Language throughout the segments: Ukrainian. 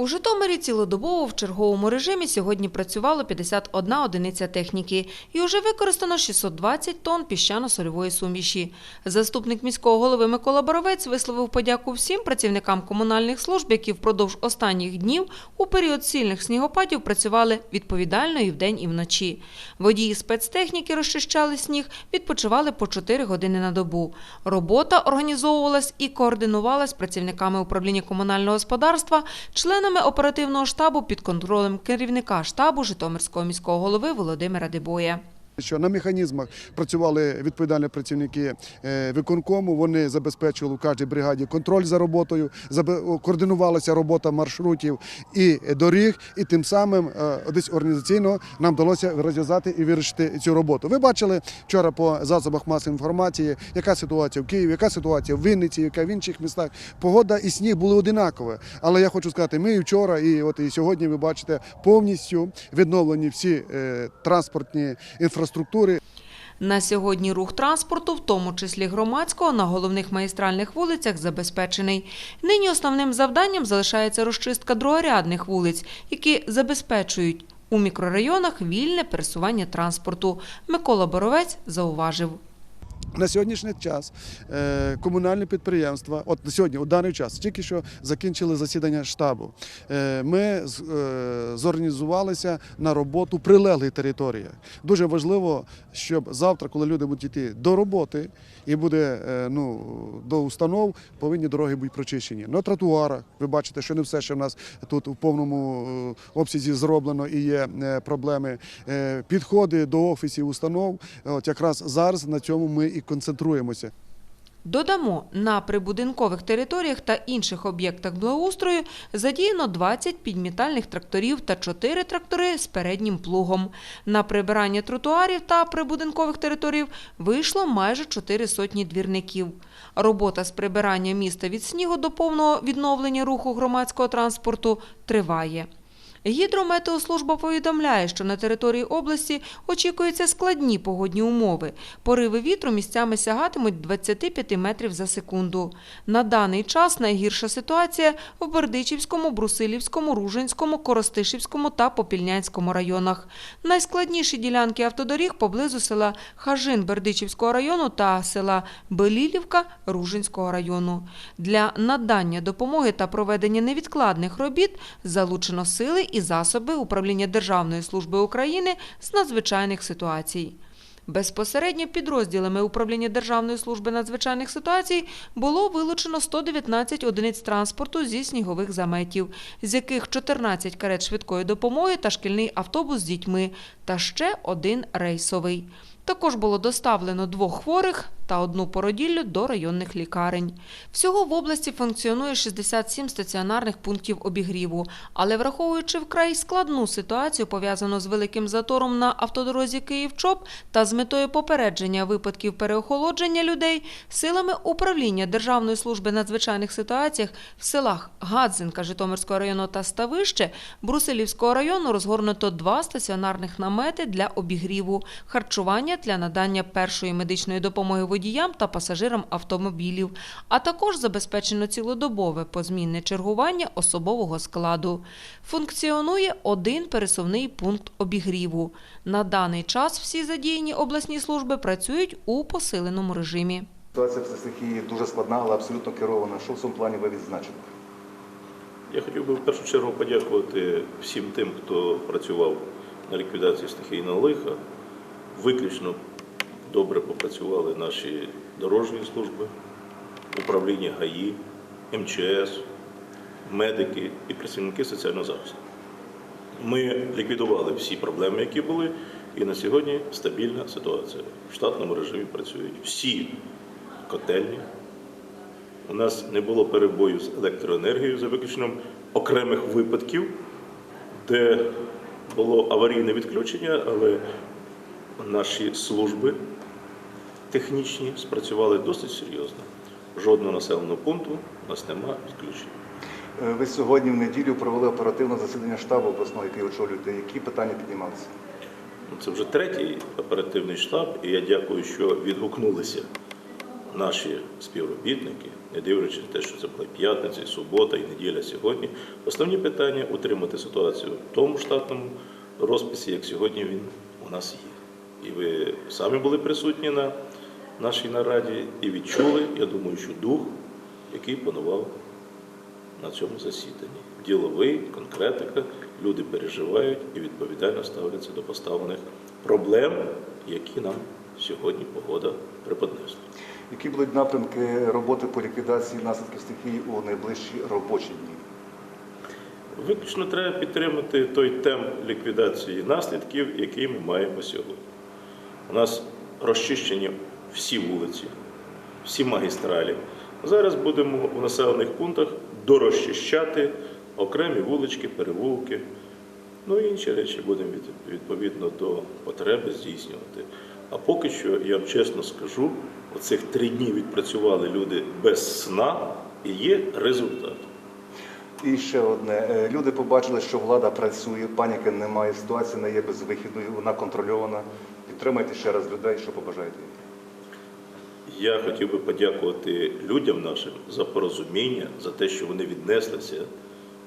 У Житомирі цілодобово в черговому режимі сьогодні працювало 51 одиниця техніки і вже використано 620 тонн піщано-сольової суміші. Заступник міського голови Микола Боровець висловив подяку всім працівникам комунальних служб, які впродовж останніх днів у період сильних снігопадів працювали відповідально і вдень, і вночі. Водії спецтехніки розчищали сніг, відпочивали по 4 години на добу. Робота організовувалась і координувалась працівниками управління комунального господарства, членами оперативного штабу під контролем керівника штабу Житомирського міського голови Володимира Дебоя. Що на механізмах працювали відповідальні працівники е, виконкому. Вони забезпечували в кожній бригаді контроль за роботою, координувалася робота маршрутів і доріг, і тим самим е, десь організаційно нам вдалося розв'язати і вирішити цю роботу. Ви бачили вчора по засобах масової інформації, яка ситуація в Києві, яка ситуація в Вінниці, яка в інших містах. Погода і сніг були одинакові. Але я хочу сказати, ми і вчора, і от і сьогодні ви бачите повністю відновлені всі е, транспортні інфраструктури. На сьогодні рух транспорту, в тому числі громадського, на головних магістральних вулицях забезпечений. Нині основним завданням залишається розчистка другорядних вулиць, які забезпечують у мікрорайонах вільне пересування транспорту. Микола Боровець зауважив. На сьогоднішній час е, комунальні підприємства, от на сьогодні, у даний час, тільки що закінчили засідання штабу. Е, ми е, зорганізувалися на роботу прилеглих територіях. Дуже важливо, щоб завтра, коли люди будуть йти до роботи і буде ну, до установ, повинні дороги бути прочищені. На тротуарах ви бачите, що не все ще в нас тут у повному обсязі зроблено і є проблеми. Підходи до офісів установ. От якраз зараз на цьому ми і концентруємося. Додамо, на прибудинкових територіях та інших об'єктах благоустрою задіяно 20 підмітальних тракторів та 4 трактори з переднім плугом. На прибирання тротуарів та прибудинкових територій вийшло майже 4 сотні двірників. Робота з прибирання міста від снігу до повного відновлення руху громадського транспорту триває. Гідрометеослужба повідомляє, що на території області очікуються складні погодні умови. Пориви вітру місцями сягатимуть 25 метрів за секунду. На даний час найгірша ситуація в Бердичівському, Брусилівському, Ружинському, Коростишівському та Попільнянському районах. Найскладніші ділянки автодоріг поблизу села Хажин Бердичівського району та села Белілівка Ружинського району. Для надання допомоги та проведення невідкладних робіт залучено сили і засоби управління Державної служби України з надзвичайних ситуацій. Безпосередньо підрозділами управління Державної служби надзвичайних ситуацій було вилучено 119 одиниць транспорту зі снігових заметів, з яких 14 карет швидкої допомоги та шкільний автобус з дітьми, та ще один рейсовий. Також було доставлено двох хворих та одну породіллю до районних лікарень. Всього в області функціонує 67 стаціонарних пунктів обігріву, але враховуючи вкрай складну ситуацію, пов'язану з великим затором на автодорозі Київ-Чоп та з метою попередження випадків переохолодження людей, силами управління Державної служби надзвичайних ситуаціях в селах Гадзинка Житомирського району та Ставище Брусилівського району розгорнуто два стаціонарних намети для обігріву, харчування для надання першої медичної допомоги водіям та пасажирам автомобілів, а також забезпечено цілодобове позмінне чергування особового складу. Функціонує один пересувний пункт обігріву. На даний час всі задіяні обласні служби працюють у посиленому режимі. Ситуація в стихії дуже складна, але абсолютно керована. Що в цьому плані ви відзначили? Я хотів би в першу чергу подякувати всім тим, хто працював на ліквідації стихійного лиха. Виключно добре попрацювали наші дорожні служби, управління ГАІ, МЧС, медики і працівники соціального захисту. Ми ліквідували всі проблеми, які були, і на сьогодні стабільна ситуація. В штатному режимі працюють всі котельні, у нас не було перебою з електроенергією за виключенням окремих випадків, де було аварійне відключення, але наші служби технічні спрацювали досить серйозно. Жодного населеного пункту у нас немає відключення. Е, Ви сьогодні в неділю провели оперативне засідання штабу обласного, який очолюєте. Які питання піднімалися? Ну, Це вже третій оперативний штаб, і я дякую, що відгукнулися наші співробітники, не дивлячись на те, що це була п'ятниця, і субота і неділя сьогодні, основні питання утримати ситуацію в тому штатному розписі, як сьогодні він у нас є. І ви самі були присутні на нашій нараді і відчули, я думаю, що дух, який панував на цьому засіданні. Діловий, конкретика, люди переживають і відповідально ставляться до поставлених проблем, які нам сьогодні погода преподнесла. Які будуть напрямки роботи по ліквідації наслідків стихії у найближчі робочі дні? Виключно треба підтримати той темп ліквідації наслідків, який ми маємо сьогодні. У нас розчищені всі вулиці, всі магістралі. Зараз будемо у населених пунктах дорозчищати окремі вулички, перевулки. Ну і інші речі будемо від- відповідно до потреби здійснювати. А поки що, я вам чесно скажу, оцих три дні відпрацювали люди без сна і є результат. І ще одне. Е, Люди побачили, що влада працює, паніки немає, ситуація не є безвихідною, вона контрольована. Підтримайте ще раз людей, що побажаєте. Я хотів би подякувати людям нашим за порозуміння, за те, що вони віднеслися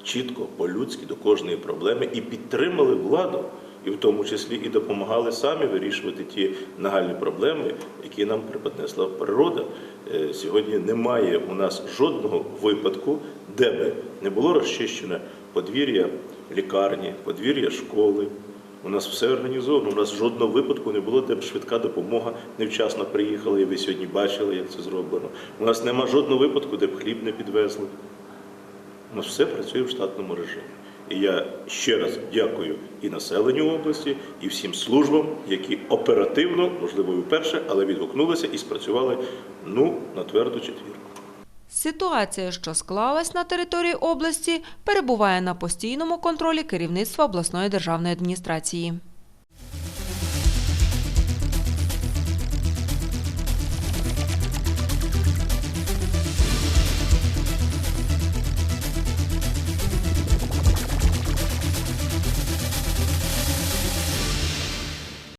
чітко, по-людськи до кожної проблеми і підтримали владу, і в тому числі і допомагали самі вирішувати ті нагальні проблеми, які нам преподнесла природа. Е, Сьогодні немає у нас жодного випадку, де би не було розчищене подвір'я лікарні, подвір'я школи, у нас все організовано. У нас жодного випадку не було, де б швидка допомога невчасно приїхала, і ви сьогодні бачили, як це зроблено. У нас нема жодного випадку, де б хліб не підвезли. У нас все працює в штатному режимі. І я ще раз дякую і населенню області, і всім службам, які оперативно, можливо, і вперше, але відгукнулися і спрацювали ну на тверду четвірку. Ситуація, що склалась на території області, перебуває на постійному контролі керівництва обласної державної адміністрації.